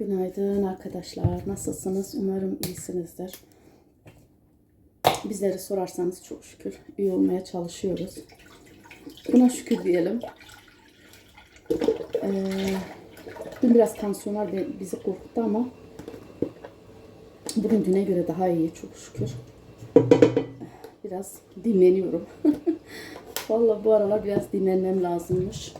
Günaydın arkadaşlar. Nasılsınız? Umarım iyisinizdir. Bizleri sorarsanız çok şükür iyi olmaya çalışıyoruz. Buna şükür diyelim. Ee, dün biraz tansiyonlar bi- bizi korkuttu ama bugün düne göre daha iyi çok şükür. Biraz dinleniyorum. Vallahi bu aralar biraz dinlenmem lazımmış.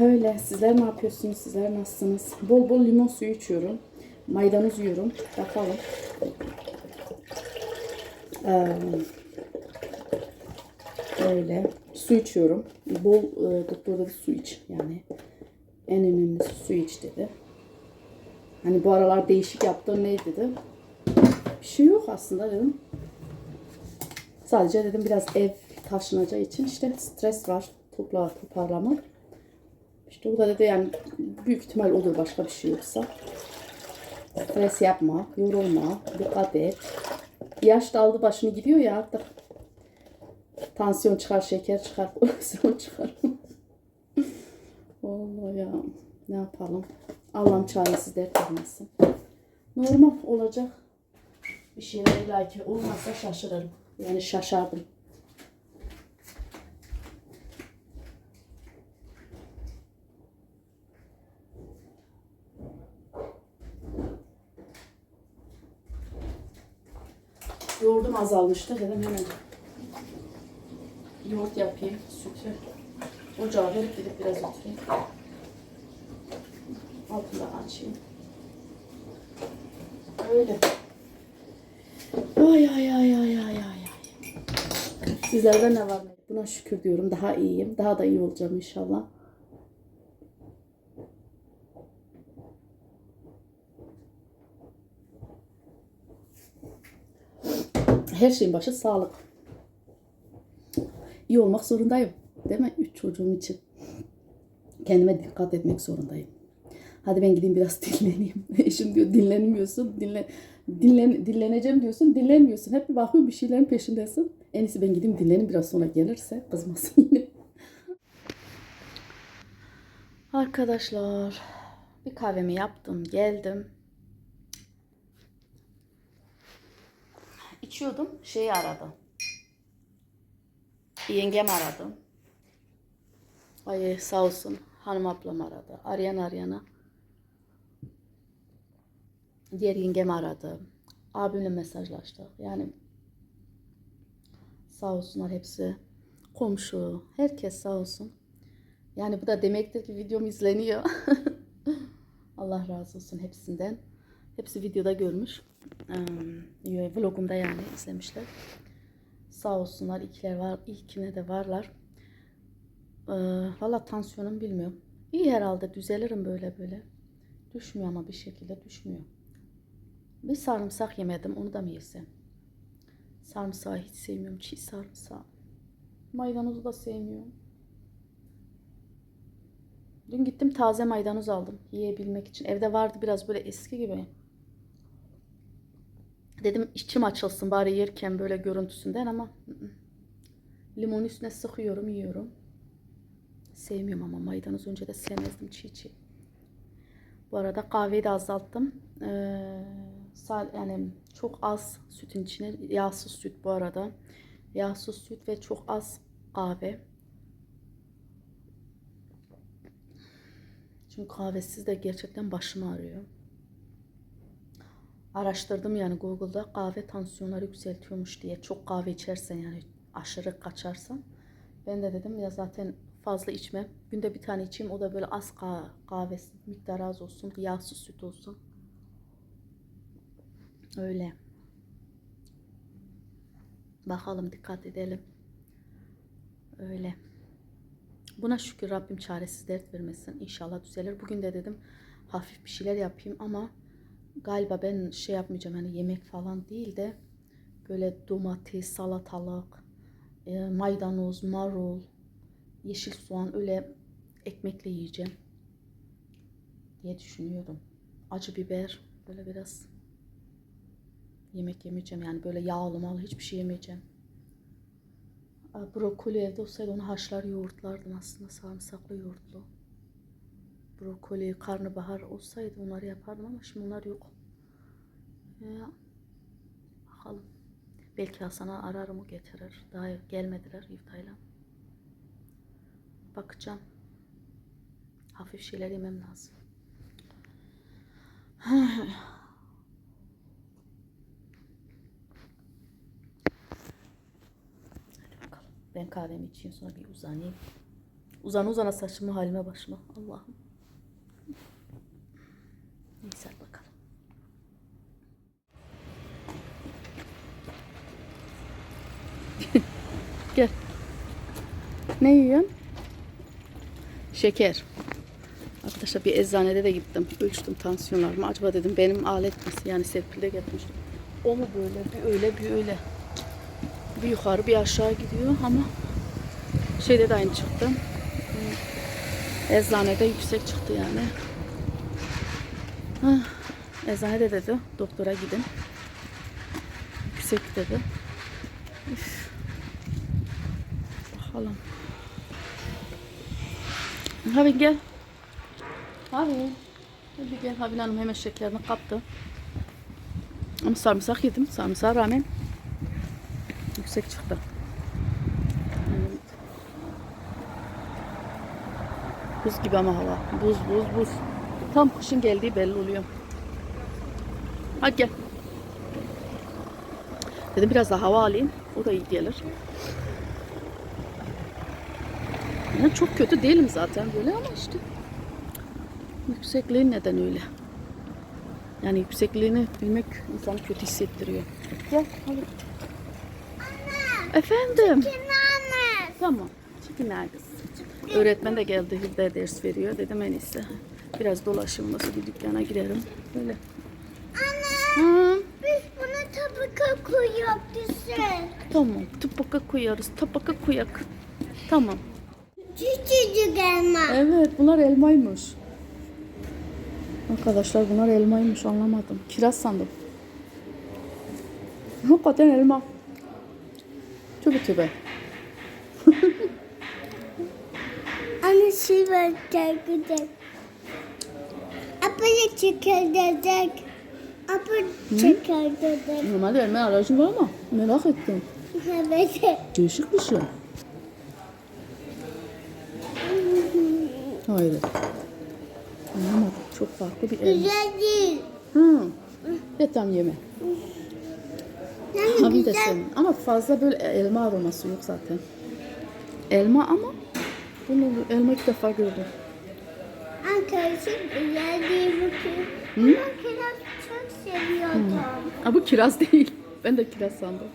Öyle. Sizler ne yapıyorsunuz? Sizler nasılsınız? Bol bol limon suyu içiyorum. Maydanoz yiyorum. Bakalım. Öyle. Su içiyorum. Bol e, doktor dedi su iç. Yani en önemlisi su iç dedi. Hani bu aralar değişik yaptığım ne dedi? Bir şey yok aslında dedim. Sadece dedim biraz ev taşınacağı için işte stres var. Topla toparlamak. İşte o da dedi yani büyük ihtimal odur başka bir şey yoksa. Stres yapma, yorulma, dikkat et. Yaş da aldı başını gidiyor ya artık. Tansiyon çıkar, şeker çıkar, kolesterol çıkar. Vallahi ya ne yapalım. Allah'ım çaresiz dert vermesin. Normal olacak. Bir şeyler illaki olmazsa şaşırırım. Yani şaşardım. Yoğurdum azalmıştı. Dedim hemen yoğurt yapayım sütü. Ocağa verip gidip biraz oturayım. Altında açayım. Öyle. Ay ay ay ay ay ay. Sizlerde ne var? Buna şükür diyorum. Daha iyiyim. Daha da iyi olacağım inşallah her şeyin başı sağlık. İyi olmak zorundayım. Değil mi? Üç çocuğum için. Kendime dikkat etmek zorundayım. Hadi ben gideyim biraz dinleneyim. Eşim diyor dinlenmiyorsun. Dinle, dinlen, dinleneceğim diyorsun. Dinlenmiyorsun. Hep bir bakıyorum bir şeylerin peşindesin. En iyisi ben gideyim dinleneyim biraz sonra gelirse kızmasın yine. Arkadaşlar bir kahvemi yaptım geldim. İçiyordum şeyi aradı. Yengem aradı. Ay sağ olsun hanım ablam aradı. Arayan arayana. Diğer yengem aradı. Abimle mesajlaştık. Yani sağ olsunlar hepsi. Komşu, herkes sağ olsun. Yani bu da demektir ki videom izleniyor. Allah razı olsun hepsinden. Hepsi videoda görmüş. Ee, vlogumda yani izlemişler. Sağ olsunlar. İkiler var. İlkine de varlar. Ee, Valla tansiyonum bilmiyorum. İyi herhalde. Düzelirim böyle böyle. Düşmüyor ama bir şekilde düşmüyor. Bir sarımsak yemedim. Onu da mı yesem? Sarımsağı hiç sevmiyorum. Çiğ sarımsağı. Maydanozu da sevmiyorum. Dün gittim taze maydanoz aldım. Yiyebilmek için. Evde vardı biraz böyle eski gibi. Dedim içim açılsın bari yerken böyle görüntüsünden ama limon üstüne sıkıyorum yiyorum. Sevmiyorum ama maydanoz önce de sevmezdim çiğ çiğ. Bu arada kahveyi de azalttım. Ee, yani çok az sütün içine yağsız süt bu arada. Yağsız süt ve çok az kahve. Çünkü kahvesiz de gerçekten başım ağrıyor. Araştırdım yani Google'da kahve tansiyonları yükseltiyormuş diye. Çok kahve içersen yani aşırı kaçarsan. Ben de dedim ya zaten fazla içme. Günde bir tane içeyim o da böyle az kahve miktarı az olsun. Yağsız süt olsun. Öyle. Bakalım dikkat edelim. Öyle. Buna şükür Rabbim çaresiz dert vermesin. İnşallah düzelir. Bugün de dedim hafif bir şeyler yapayım ama galiba ben şey yapmayacağım hani yemek falan değil de böyle domates, salatalık, e, maydanoz, marul, yeşil soğan öyle ekmekle yiyeceğim diye düşünüyorum. Acı biber böyle biraz yemek yemeyeceğim yani böyle yağlı malı hiçbir şey yemeyeceğim. Brokoli evde olsaydı onu haşlar yoğurtlardım aslında sarımsaklı yoğurtlu. Brokoli, karnabahar olsaydı onları yapardım ama şimdi onlar yok. Ya, bakalım. Belki Hasan'a ararım o getirir. Daha gelmediler Yuftayla. Bakacağım. Hafif şeyler yemem lazım. Ben kahvemi içeyim sonra bir uzanayım. Uzan uzana saçımı halime başıma. Allah'ım. Neyse hadi bakalım. Gel. Ne yiyorsun? Şeker. Arkadaşlar bir eczanede de gittim. Ölçtüm tansiyonlarımı. Acaba dedim benim alet nasıl? Yani Serpil'de getirmiştim. O mu böyle? Bir öyle bir öyle. Bir yukarı bir aşağı gidiyor ama şeyde de aynı çıktı. Eczanede yüksek çıktı yani. Hah, Eczanede dedi doktora gidin. Yüksek dedi. Üf. Bakalım. Abi gel. Abi. Hadi gel. Habin Hanım hemen şekerini kaptı. Ama sarımsak yedim. Sarımsağa rağmen yüksek çıktı. Evet. Buz gibi ama hava. Buz buz buz. Tam kışın geldiği belli oluyor. Hadi gel. Dedim biraz da hava alayım. O da iyi gelir. Yani çok kötü değilim zaten böyle ama işte. Yüksekliğin neden öyle? Yani yüksekliğini bilmek insanı kötü hissettiriyor. Gel hadi. Efendim. Anne. Tamam. Neredesin? Öğretmen de geldi. Hülya ders veriyor. Dedim en iyisi. Biraz dolaşayım. Nasıl bir dükkana girerim. Böyle. Anne. Hı, Biz buna tabaka koyuyoruz tamam. Tabaka koyarız. Tabaka koyak. Tamam. Küçücük elma. Evet bunlar elmaymış. Arkadaşlar bunlar elmaymış anlamadım. Kiraz sandım. Hakikaten elma. Tövbe tövbe. Anne şey verecek güzel. Apaya çekirdek. Apa çekirdek. Normalde elma alerjim var ama merak ettim. Evet. Değişik bir şey. Hayır. Anlamadım. Çok farklı bir elma. Güzel değil. Hı. Ya tam yeme. Yani Abi de senin. Ama fazla böyle elma aroması yok zaten. Elma ama bunu elma ilk defa gördüm. Arkadaşım güzel değil bu ki. Hı? Ama kiraz çok seviyordum. Ha bu kiraz değil. Ben de kiraz sandım.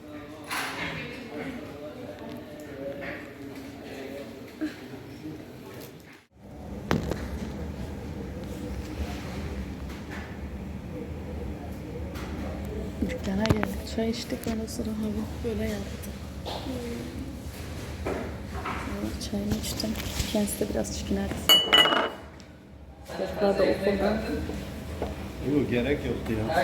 Dükkana geldik. Çay içtik. Ondan sonra hava böyle yaptı. Sonra çayını içtim. Kendisi de biraz çikinerdi. Çocuklar da okulda. Yok gerek yoktu ya.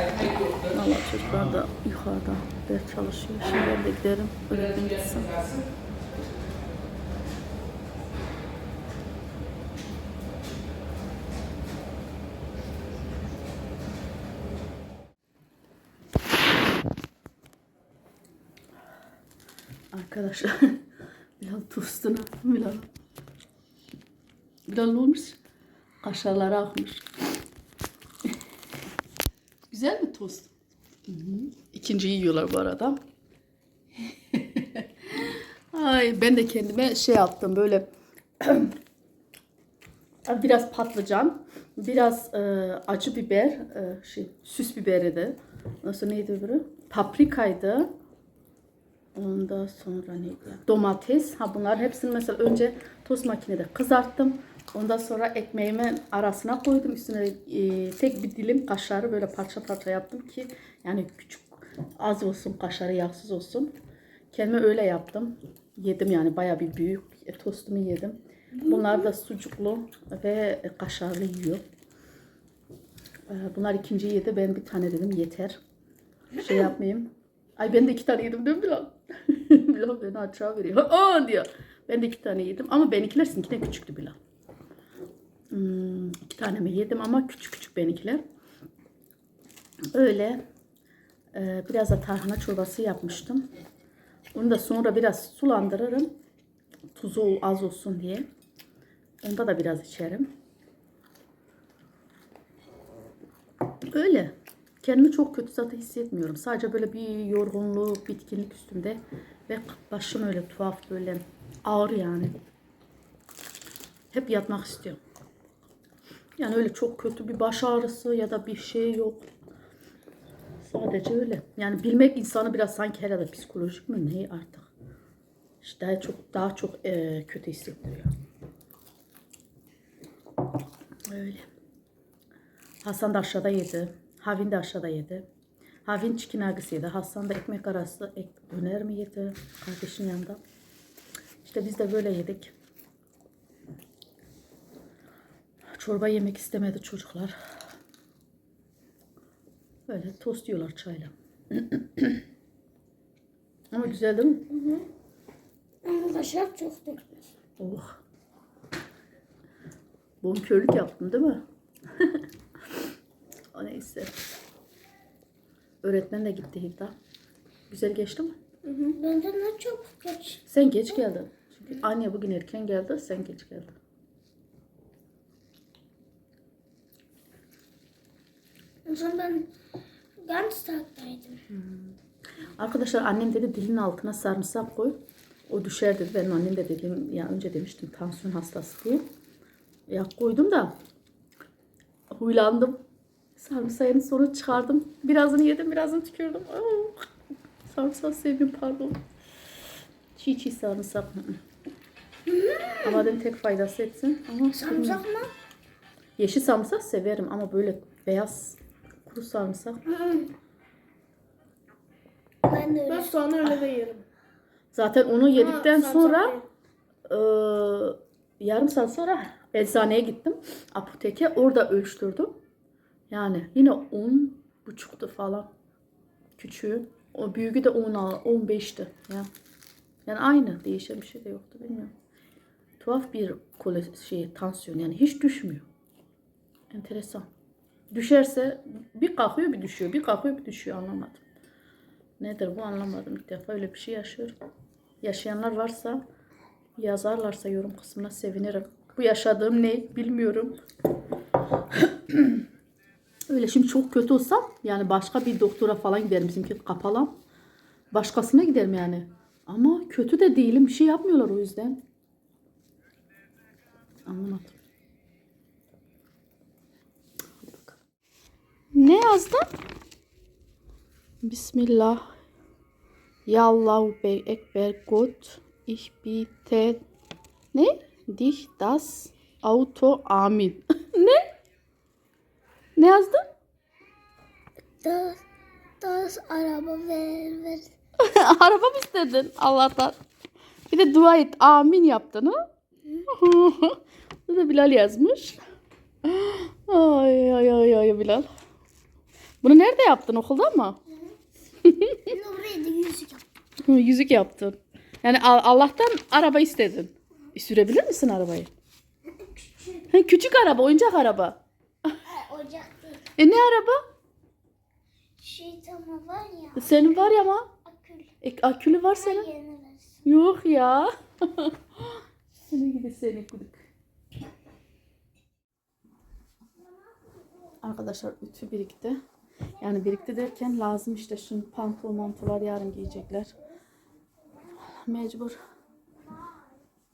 Valla çocuklar da yukarıda ders çalışıyor. Şimdi ben de giderim. Öğretmen gitsin. Arkadaşlar Bilal tostuna Bilal Bilal olmuş? Kaşarları akmış. Güzel mi tost? İkinciyi yiyorlar bu arada. Ay ben de kendime şey yaptım böyle biraz patlıcan, biraz e, acı biber, e, şey süs biberi de. Nasıl neydi öbürü? Paprikaydı. Ondan sonra neydi? Domates. Ha bunlar hepsini mesela önce tost makinede kızarttım. Ondan sonra ekmeğimin arasına koydum. Üstüne e, tek bir dilim kaşarı böyle parça parça yaptım ki yani küçük az olsun kaşarı yağsız olsun. Kendime öyle yaptım. Yedim yani baya bir büyük e, tostumu yedim. Bunlar da sucuklu ve kaşarlı yiyor. E, Bunlar ikinci yedi. Ben bir tane dedim yeter. Şey yapmayayım. Ay ben de iki tane yedim değil mi Bilal? Bilal beni aşağı veriyor. Aa diyor. Ben de iki tane yedim ama benimkiler sizinkinden küçüktü Bilal. Hmm, iki tane mi yedim ama küçük küçük benimkiler. Öyle e, biraz da tarhana çorbası yapmıştım. Onu da sonra biraz sulandırırım. Tuzu az olsun diye. Onda da biraz içerim. Öyle. Kendimi çok kötü zaten hissetmiyorum. Sadece böyle bir yorgunluk, bitkinlik üstümde. Ve başım öyle tuhaf böyle ağır yani. Hep yatmak istiyorum. Yani öyle çok kötü bir baş ağrısı ya da bir şey yok. Sadece öyle. Yani bilmek insanı biraz sanki herhalde psikolojik mi ne artık. İşte daha çok daha çok eee, kötü hissettiriyor. Öyle. Hasan da aşağıda yedi. Havin de aşağıda yedi. Havin çikin agısı yedi. Hasan da ekmek arası ek, döner mi yedi kardeşin yanında. İşte biz de böyle yedik. Çorba yemek istemedi çocuklar. Böyle tost yiyorlar çayla. Ama güzel değil mi? Arkadaşlar çok dökmüş. Oh. Bonkörlük yaptım değil mi? o neyse. Öğretmen de gitti Hilda. Güzel geçti mi? Benden ne çok geç. Sen geç geldin. Çünkü anne bugün erken geldi, sen geç geldin. O zaman ben Ganztag'daydım. Arkadaşlar annem dedi dilin altına sarımsak koy. O düşer dedi. Benim annem de dedim ya önce demiştim tansiyon hastası diye. Ya koydum da huylandım. Sarımsağın sonra çıkardım. Birazını yedim, birazını tükürdüm. Aa, Sarımsak sevmiyorum pardon. Çiğ çiğ sarımsak. hı hı. ama dedim tek faydası etsin. Ama. Sarımsak mı? Yeşil sarımsak severim ama böyle beyaz kuru sarımsak. Ben de öyle. Ben soğanı öyle de yerim. Zaten onu yedikten sarımsak sonra. Ee, yarım saat sonra eczaneye gittim. Apoteke orada ölçtürdüm. Yani yine 10 buçuktu falan. Küçüğü. O büyüğü de 10 15'ti. Ya. Yani aynı. Değişen bir şey de yoktu. Bilmiyorum. Tuhaf bir kole şey tansiyon yani hiç düşmüyor. Enteresan. Düşerse bir kalkıyor bir düşüyor. Bir kalkıyor bir düşüyor anlamadım. Nedir bu anlamadım. İlk defa öyle bir şey yaşıyorum. Yaşayanlar varsa yazarlarsa yorum kısmına sevinirim. Bu yaşadığım ne bilmiyorum. Öyle şimdi çok kötü olsam yani başka bir doktora falan giderim. Bizimki kapalı. Başkasına giderim yani. Ama kötü de değilim. Bir şey yapmıyorlar o yüzden. Anlamadım. Ne yazdın? Bismillah. Ya Allahu be ekber Gott. Ich bitte ne? Dich das Auto amin. ne? Ne yazdın? Das, das araba ver ver. Araba mı istedin Allah'tan? Bir de dua et. Amin yaptın ha? Bu da Bilal yazmış. Ay ay ay ay Bilal. Bunu nerede yaptın? Okulda mı? Ben oraya da yüzük yaptım. Yüzük yaptın. Yani Al- Allah'tan araba istedin. E, Sürebilir misin arabayı? Ha, küçük araba, oyuncak araba. Ocak değil. E ne araba? Şey tamam var ya. Senin var ya ama. Akül. E, akülü var senin. Yok ya. Seni gidi seni kudik. Arkadaşlar ütü birikti. Yani birikti derken lazım işte şimdi pantol mantolar yarın giyecekler. Mecbur.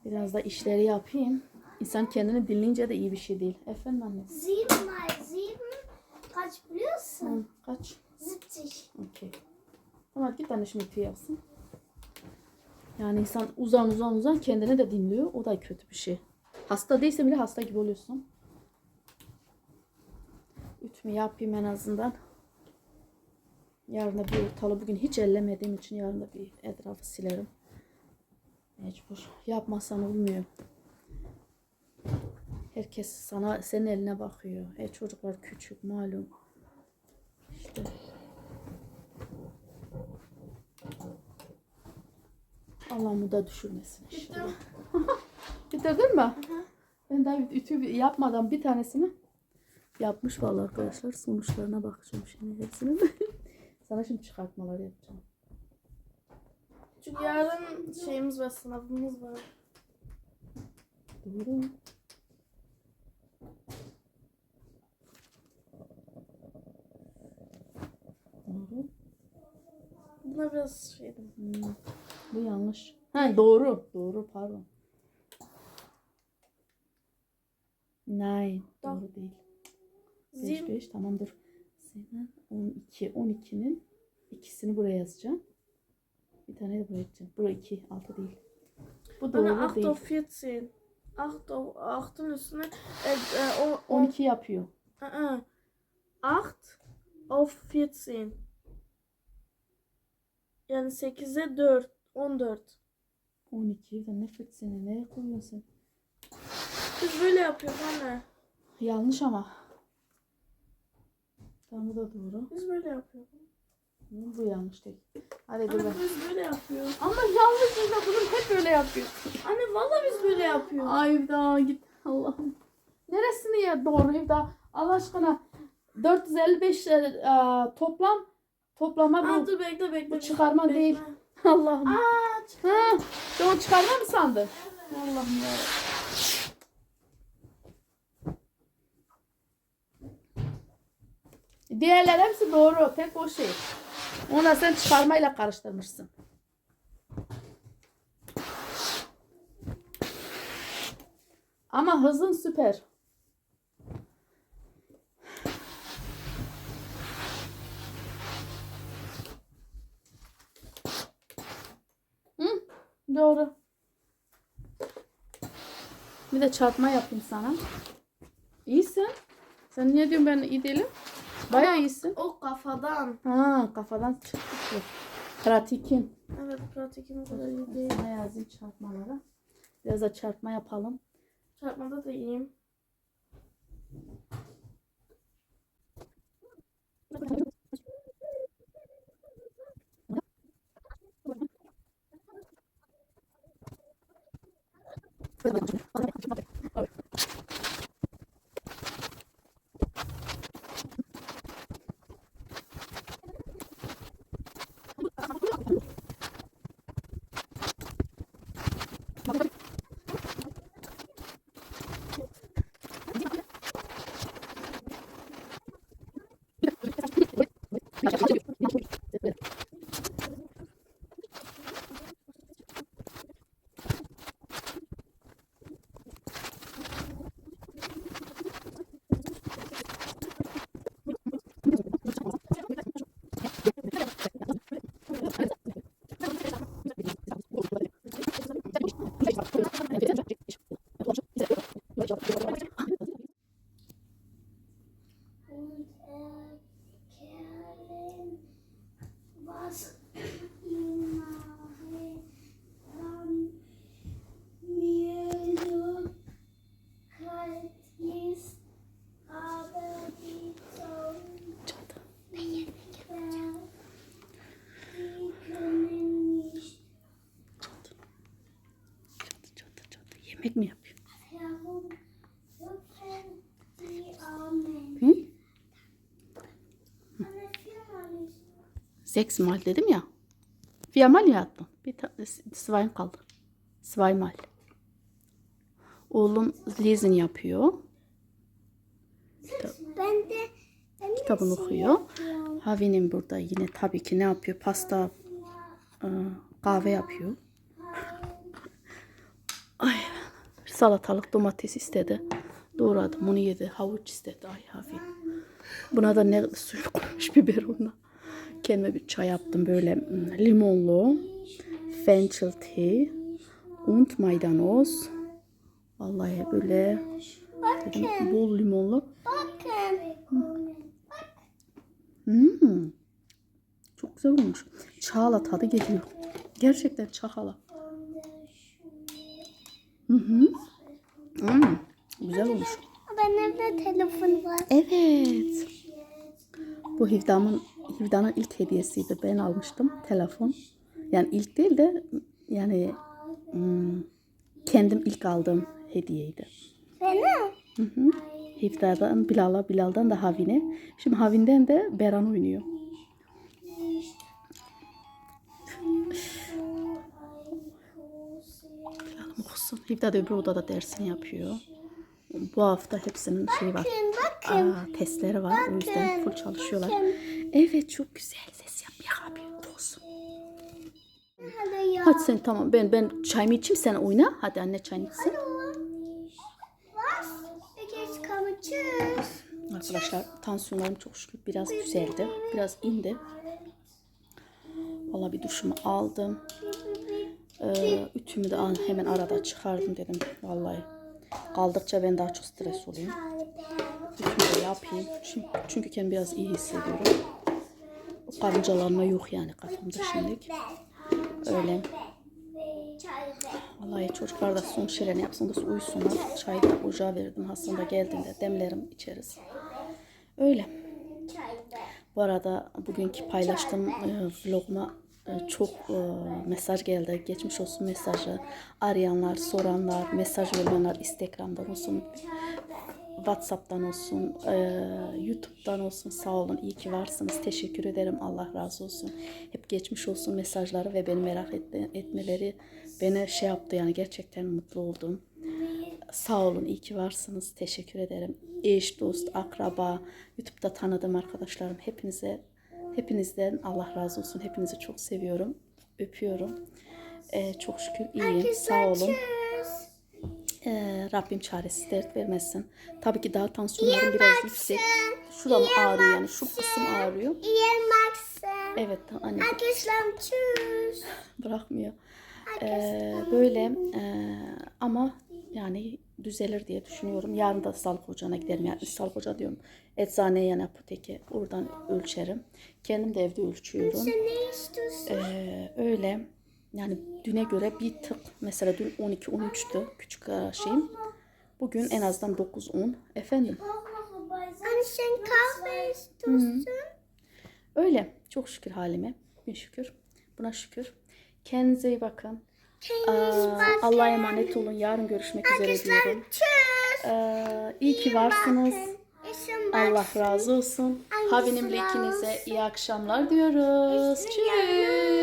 Biraz da işleri yapayım. İnsan kendini dinleyince de iyi bir şey değil. Efendim anne. Sieben kaç biliyorsun? Hı, kaç? 70. Okey. Tamam git anne şimdi ütü yapsın. Yani insan uzan uzan uzan kendine de dinliyor. O da kötü bir şey. Hasta değilse bile hasta gibi oluyorsun. Ütümü yapayım en azından. Yarın da bir ortalığı bugün hiç ellemediğim için yarın da bir etrafı silerim. Mecbur. Yapmazsan olmuyor. Herkes sana senin eline bakıyor. E çocuklar küçük malum. İşte Allah muda düşürmesin inşallah. Bitirdin mi? Ben daha ütü yapmadan bir tanesini yapmış vallahi arkadaşlar. Sonuçlarına bakacağım şimdi hepsinin. Sana şimdi çıkartmalar yapacağım. Çünkü yarın şeyimiz var, sınavımız var. Doğru. Doğru. Buna biraz şeydim. Hmm, Bu yanlış. Ha doğru. Doğru pardon. Nine. Tamam. Doğru değil. 5 Zil 5 tamam dur. Senin 12. 12'nin ikisini buraya yazacağım. Bir tane de buraya yazacağım. Buraya 2. 6 değil. Bu doğru Bana 8 değil. auf 14. 8 auf 8'ın üstüne e, e, o, o, 12 yapıyor. Aa, 8 auf 14. Yani 8'e 4. 14. 12 de nefret seni nereye koyuyorsun? Biz böyle yapıyoruz anne. Yanlış ama. Tamam bu da doğru. Biz böyle yapıyoruz. Bu yanlış değil. Hadi dur Anne ben. biz böyle yapıyoruz. Ama yanlış yüzde kızım hep öyle yapıyor. Anne valla biz böyle yapıyoruz. Ay daha git Allah'ım. Neresini ya doğru da Allah aşkına 455 e, e, toplam toplama Aa, bu. dur bekle bekle. Bu çıkarma bekle. değil. Allah'ım. Aa, çık- Ha, sen onu çıkarma mı sandın? Allah'ım ya. Diğerler hepsi doğru. Tek o şey. Onu da sen çıkarmayla karıştırmışsın. Ama hızın süper. Hı, doğru. Bir de çarpma yapayım sana. İyisin. Sen niye diyorsun ben iyi değilim? Bayağı iyisin. o kafadan. Ha kafadan çıktı ki. Pratikin. Evet pratikim o kadar iyi değil. Sana yazayım çarpmalara. Biraz da çarpma yapalım. Çarpmada da iyiyim. Bu da bir şey. Bu da bir şey. Sechsmal dedim ya. Viermal mi yaptın? Bir tane Zwein kaldı. Zweimal. Oğlum lesen yapıyor. Ben de ben Kitabını şey okuyor. Havi'nin burada yine tabii ki ne yapıyor? Pasta, e, kahve yapıyor. Ay, salatalık domates istedi. Doğradım onu yedi. Havuç istedi. Ay Havi. Buna da ne suyu koymuş biberonla. Kendime bir çay yaptım böyle mm, limonlu. Fenchel tea. Und maydanoz. Vallahi böyle dedim, bol limonlu. Bakın. Hmm. Çok güzel olmuş. Çağla tadı geliyor. Gerçekten çağla. Hı hı. Hmm. Güzel olmuş. Ben evde telefon var. Evet. Bu Hivdam'ın Hivda'nın ilk hediyesiydi. Ben almıştım telefon. Yani ilk değil de yani hmm, kendim ilk aldığım hediyeydi. Ben Bana. Hı hı. Hiftar'dan Bilal'a, Bilal'dan da Havin'e. Şimdi Havin'den de Beran oynuyor. Bilal'ım okusun. Hiftar da öbür odada dersini yapıyor. Bu hafta hepsinin şeyi var. Bakın. Aa, testleri var. O yüzden Bakın, full çalışıyorlar. bakın. Evet çok güzel ses yapıyor abi. Olsun. Hadi ya. Hadi sen tamam ben ben çayımı içeyim sen oyna. Hadi anne çayını içsin. Arkadaşlar tansiyonlarım çok şükür biraz düzeldi. Biraz indi. Valla bir duşumu aldım. Ee, ütümü de hemen arada çıkardım dedim. Vallahi kaldıkça ben daha çok stres oluyorum. De yapayım. Çünkü, çünkü kendimi biraz iyi hissediyorum. Karıncalanma yok yani kafamda şimdilik. Öyle. Vallahi çocuklar da son şeylerini yapsın da uyusunlar. Çayı da ocağa verdim. Hasan da geldiğinde demlerim içeriz. Öyle. Bu arada bugünkü paylaştığım e, vloguma e, çok e, mesaj geldi. Geçmiş olsun mesajı. Arayanlar, soranlar, mesaj vermeyenler Instagram'dan olsun, WhatsApp'tan olsun, e, YouTube'dan olsun sağ olun. İyi ki varsınız. Teşekkür ederim. Allah razı olsun. Hep geçmiş olsun mesajları ve beni merak etme- etmeleri beni şey yaptı yani gerçekten mutlu oldum. Sağ olun, iyi ki varsınız. Teşekkür ederim. Eş, dost, akraba, YouTube'da tanıdığım arkadaşlarım hepinize hepinizden Allah razı olsun. Hepinizi çok seviyorum. Öpüyorum. Ee, çok şükür iyiyim. Sağ olun. Tschüss. Ee, Rabbim çaresiz dert vermesin. Tabii ki daha tansiyonlarım biraz yüksek. Şuram ağrıyor yani. Şu kısım ağrıyor. Maxen. Evet anne Arkadaşlarım tschüss. bırakmıyor. Ee, böyle ee, ama yani düzelir diye düşünüyorum. Yarın da sağlık ocağına giderim. Yani sağlık ocağı diyorum. Eczaneye yani apoteke. Oradan ölçerim. Kendim de evde ölçüyorum. Ne istiyorsun? Ee, öyle yani düne göre bir tık mesela dün 12-13'tü küçük e, şeyim. Bugün en azından 9-10. Efendim Anne sen kahve istiyorsun? öyle çok şükür halime. Bin şükür. Buna şükür. Kendinize iyi bakın. Allah'a emanet olun. Yarın görüşmek üzere diyorum. Ee, iyi ki varsınız. Allah razı olsun. Havinimle ikinize iyi akşamlar diyoruz. Tschüss.